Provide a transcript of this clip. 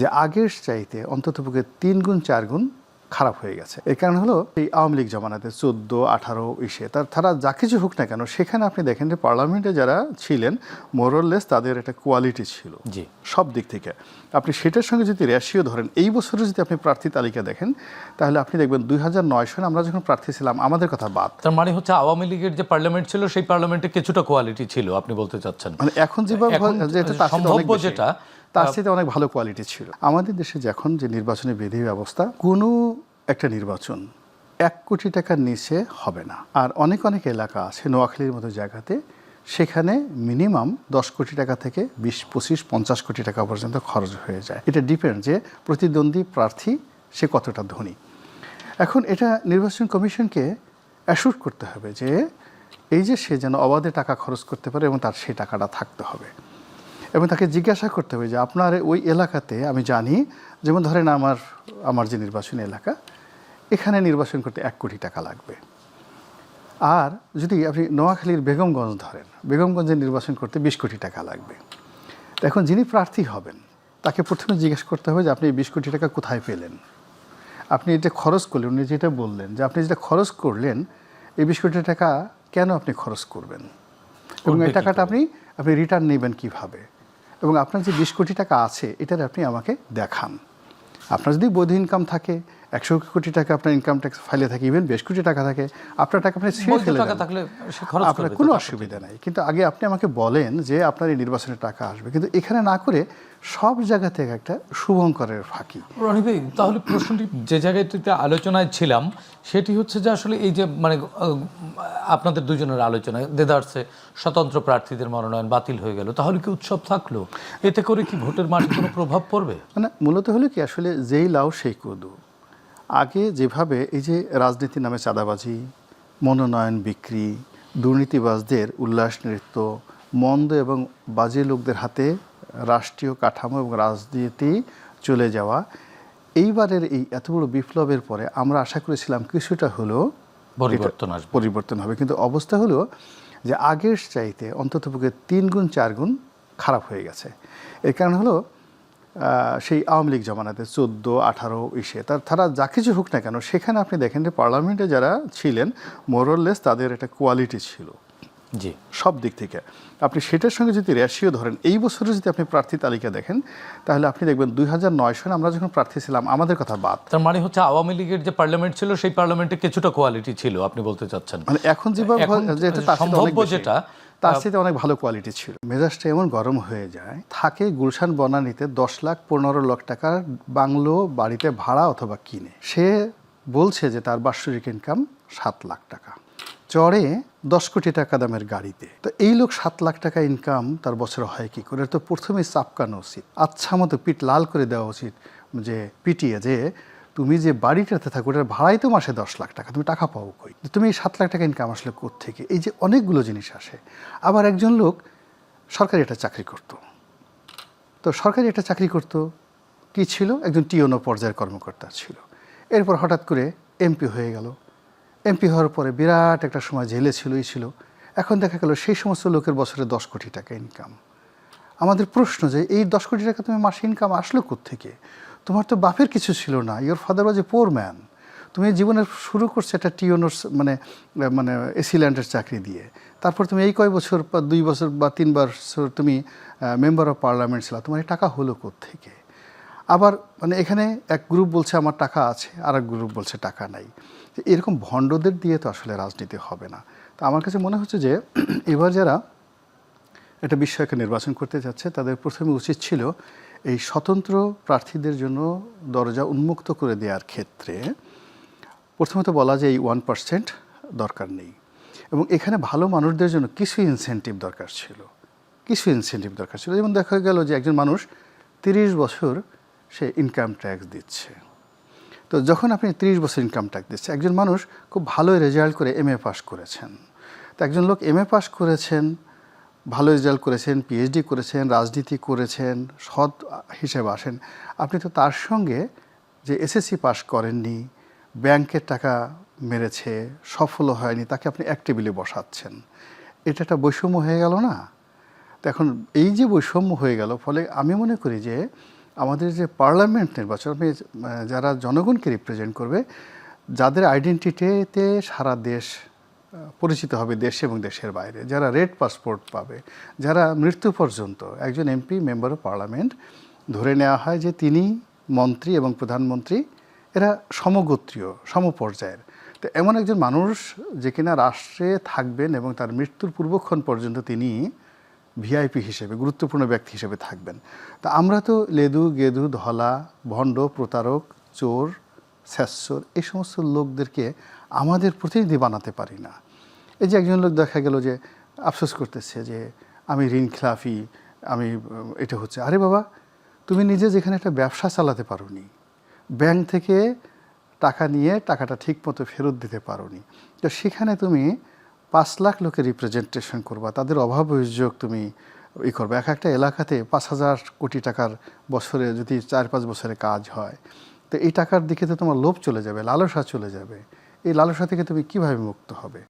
যে আগের চাইতে অন্ততপক্ষে তিন গুণ চার গুণ খারাপ হয়ে গেছে। এই কারণ হলো এই আওয়ামী লীগ জমানাতে চোদ্দ আঠারো ইসে তার তারা যা কিছু হোক না কেন সেখানে আপনি দেখেন যে পার্লামেন্টে যারা ছিলেন মোরললেস তাদের একটা কোয়ালিটি ছিল জি। সব দিক থেকে। আপনি সেটার সঙ্গে যদি রেশিও ধরেন এই বছরে যদি আপনি প্রার্থী তালিকা দেখেন তাহলে আপনি দেখবেন দুই হাজার নয় সালে আমরা যখন প্রার্থী ছিলাম আমাদের কথা বাদ। তার মানে হচ্ছে আওয়ামী লীগের যে পার্লামেন্ট ছিল সেই পার্লামেন্টে কিছুটা কোয়ালিটি ছিল আপনি বলতে চাচ্ছেন। মানে এখন যেভাবে যেটা, তার সাথে অনেক ভালো কোয়ালিটি ছিল। আমাদের দেশে যখন যে নির্বাচনী বিধি ব্যবস্থা, কোনো একটা নির্বাচন এক কোটি টাকার নিচে হবে না। আর অনেক অনেক এলাকা আছে নোয়াখালীর মতো জায়গাতে, সেখানে মিনিমাম দশ কোটি টাকা থেকে বিশ, পঁচিশ, পঞ্চাশ কোটি টাকা পর্যন্ত খরচ হয়ে যায়। এটা ডিপেন্ড যে প্রতিদ্বন্দ্বী প্রার্থী সে কতটা ধনী। এখন এটা নির্বাচন কমিশনকে অ্যাসুর করতে হবে যে, এই যে সে যেন অবাধে টাকা খরচ করতে পারে এবং তার সেই টাকাটা থাকতে হবে। এবং তাকে জিজ্ঞাসা করতে হবে যে আপনার ওই এলাকাতে আমি জানি যেমন ধরেন আমার আমার যে নির্বাচনী এলাকা এখানে নির্বাচন করতে এক কোটি টাকা লাগবে। আর যদি আপনি নোয়াখালীর বেগমগঞ্জ ধরেন বেগমগঞ্জে নির্বাচন করতে বিশ কোটি টাকা লাগবে। এখন যিনি প্রার্থী হবেন তাকে প্রথমে জিজ্ঞেস করতে হবে যে আপনি এই বিশ কোটি টাকা কোথায় পেলেন? আপনি এটা খরচ করলেন উনি যেটা বললেন যে আপনি যেটা খরচ করলেন এই বিশ কোটি টাকা কেন আপনি খরচ করবেন? এবং এই টাকাটা আপনি আপনি রিটার্ন নেবেন কীভাবে? এবং আপনার যে বিশ কোটি টাকা আছে, এটার আপনি আমাকে দেখান। আপনার যদি বৈধ ইনকাম থাকে একশো কোটি টাকা আপনার ইনকাম ট্যাক্স ফাইলে থাকে ইভেন বেশ কোটি টাকা থাকে। আপনার টাকা আপনি ছিঁড়ে ফেলে আপনার কোনো অসুবিধা নাই। কিন্তু আগে আপনি আমাকে বলেন যে আপনার এই নির্বাচনের টাকা আসবে। কিন্তু এখানে না করে সব জায়গা থেকে একটা শুভঙ্করের ফাঁকি। রনি তাহলে প্রশ্নটি যে জায়গাটিতে আলোচনায় ছিলাম সেটি হচ্ছে যে আসলে এই যে মানে আপনাদের দুজনের আলোচনায় দেদার্সে স্বতন্ত্র প্রার্থীদের মনোনয়ন বাতিল হয়ে গেল তাহলে কি উৎসব থাকল? এতে করে কি ভোটের মাঠে কোনো প্রভাব পড়বে? মানে মূলত হলো কি আসলে যেই লাউ সেই কদু। আগে যেভাবে এই যে রাজনীতি নামে চাঁদাবাজি মনোনয়ন বিক্রি দুর্নীতিবাজদের উল্লাস নৃত্য মন্দ এবং বাজে লোকদের হাতে রাষ্ট্রীয় কাঠামো এবং রাজনীতি চলে যাওয়া এইবারের এই এত বড় বিপ্লবের পরে আমরা আশা করেছিলাম কিছুটা হলেও পরিবর্তন আসবে। পরিবর্তন হবে। কিন্তু অবস্থা হলো যে আগের চাইতে অন্ততপক্ষে তিন গুণ চার গুণ খারাপ হয়ে গেছে। এর কারণ হলো সেই আওয়ামী লীগ জমানাতে চোদ্দ আঠারো ইসে। তার তারা যা কিছু হোক না কেন সেখানে আপনি দেখেন যে পার্লামেন্টে যারা ছিলেন মোরললেস তাদের একটা কোয়ালিটি ছিল। জি। সব দিক থেকে। আপনি সেটার সঙ্গে যদি রেশিও ধরেন এই বছরে যদি আপনি প্রার্থী তালিকা দেখেন তাহলে আপনি দেখবেন দুই হাজার নয় সালে আমরা যখন প্রার্থী ছিলাম আমাদের কথা বাদ। তার মানে হচ্ছে আওয়ামী লীগের যে পার্লামেন্ট ছিল সেই পার্লামেন্টে কিছুটা কোয়ালিটি ছিল আপনি বলতে চাচ্ছেন। মানে এখন যেভাবে যেটা তার সাথে অনেক ভালো কোয়ালিটি ছিল। মেজাজটা এমন গরম হয়ে যায় থাকে গুলশান বনানীতে দশ লাখ পনেরো লাখ টাকার বাংলো বাড়িতে ভাড়া অথবা কিনে। সে বলছে যে তার বাৎসরিক ইনকাম সাত লাখ টাকা। চড়ে দশ কোটি টাকা দামের গাড়িতে। তো এই লোক সাত লাখ টাকা ইনকাম তার বছরে হয় কি করে? তো প্রথমে চাপকানো উচিত আচ্ছা মতো পিঠ লাল করে দেওয়া উচিত যে পিটিয়ে যে তুমি যে বাড়িটাতে থাকো, ওটার ভাড়াই তো মাসে দশ লাখ টাকা, তুমি টাকা পাও কই? তুমি এই সাত লাখ টাকা ইনকাম আসলে থেকে এই যে অনেকগুলো জিনিস আসে। আবার একজন লোক সরকারি একটা চাকরি করত। তো সরকারি একটা চাকরি করত, কি ছিল? একজন টিওনো পর্যায়ের কর্মকর্তা ছিল। এরপর হঠাৎ করে এমপি হয়ে গেল। এমপি হওয়ার পরে বিরাট একটা সময় জেলে ছিল, এই ছিল। এখন দেখা গেল সেই সমস্ত লোকের বছরে দশ কোটি টাকা ইনকাম আমাদের প্রশ্ন যে, এই দশ কোটি টাকা তুমি মাসে ইনকাম আসলো থেকে তোমার তো বাপের কিছু ছিল না। Your father was a poor man তুমি জীবনের শুরু করছ একটা টিওনোর মানে মানে এসিল্যান্ডের চাকরি দিয়ে। তারপর তুমি এই কয় বছর বা দুই বছর বা তিন বছর তুমি মেম্বার অফ পার্লামেন্ট ছিল। তোমার এই টাকা হলো থেকে আবার মানে এখানে এক গ্রুপ বলছে, আমার টাকা আছে। আর এক গ্রুপ বলছে, টাকা নাই। এরকম ভণ্ডদের দিয়ে তো আসলে রাজনীতি হবে না। তো আমার কাছে মনে হচ্ছে যে, এবার যারা একটা বিষয়কে নির্বাচন করতে যাচ্ছে, তাদের প্রথমে উচিত ছিল এই স্বতন্ত্র প্রার্থীদের জন্য দরজা উন্মুক্ত করে দেওয়ার ক্ষেত্রে প্রথমত বলা যে এই ওয়ান পার্সেন্ট দরকার নেই। এবং এখানে ভালো মানুষদের জন্য কিছু ইনসেন্টিভ দরকার ছিল। কিছু ইনসেন্টিভ দরকার ছিল। যেমন দেখা গেল যে একজন মানুষ তিরিশ বছর সে ইনকাম ট্যাক্স দিচ্ছে। তো যখন আপনি তিরিশ বছর ইনকাম ট্যাক্স দিচ্ছে একজন মানুষ খুব ভালো রেজাল্ট করে এম এ পাস করেছেন। তো একজন লোক এম এ পাস করেছেন ভালো রেজাল্ট করেছেন পিএইচডি করেছেন রাজনীতি করেছেন সৎ হিসেবে আসেন। আপনি তো তার সঙ্গে যে এসএসসি পাস করেননি ব্যাংকের টাকা মেরেছে সফল হয়নি তাকে আপনি এক টেবিলে বসাচ্ছেন। এটা একটা বৈষম্য হয়ে গেল না? তো এখন এই যে বৈষম্য হয়ে গেল ফলে আমি মনে করি যে আমাদের যে পার্লামেন্ট নির্বাচন আহ, যারা জনগণকে রিপ্রেজেন্ট করবে যাদের আইডেন্টিটিতে সারা দেশ পরিচিত হবে দেশে এবং দেশের বাইরে। যারা রেড পাসপোর্ট পাবে, যারা মৃত্যু পর্যন্ত একজন এমপি, মেম্বার অফ পার্লামেন্ট, ধরে নেওয়া হয় যে তিনি মন্ত্রী এবং প্রধানমন্ত্রী, এরা সমগোত্রীয়, সমপর্যায়ের। তো এমন একজন মানুষ যে কিনা রাষ্ট্রে থাকবেন এবং তার মৃত্যুর পূর্বক্ষণ পর্যন্ত তিনি ভিআইপি হিসেবে, গুরুত্বপূর্ণ ব্যক্তি হিসেবে থাকবেন। তা আমরা তো লেদু, গেদু, ধলা, ভণ্ড, প্রতারক, চোর স্যাসর এই সমস্ত লোকদেরকে আমাদের প্রতিনিধি বানাতে পারি না। এই যে একজন লোক দেখা গেল যে আফসোস করতেছে যে আমি ঋণ খেলাফি, আমি, এটা হচ্ছে। আরে বাবা, তুমি নিজে যেখানে একটা ব্যবসা চালাতে পারোনি, ব্যাংক থেকে টাকা নিয়ে টাকাটা ঠিক মতো ফেরত দিতে পারোনি, তো সেখানে তুমি পাঁচ লাখ লোকের রিপ্রেজেন্টেশন করবা, তাদের অভাব অভিযোগ তুমি ই করবে। এক একটা এলাকাতে পাঁচ হাজার কোটি টাকার বছরে যদি চার পাঁচ বছরে কাজ হয়, তো এই টাকার দিকে তো তোমার লোভ চলে যাবে, লালসা চলে যাবে। এই লালসা থেকে তুমি কীভাবে মুক্ত হবে?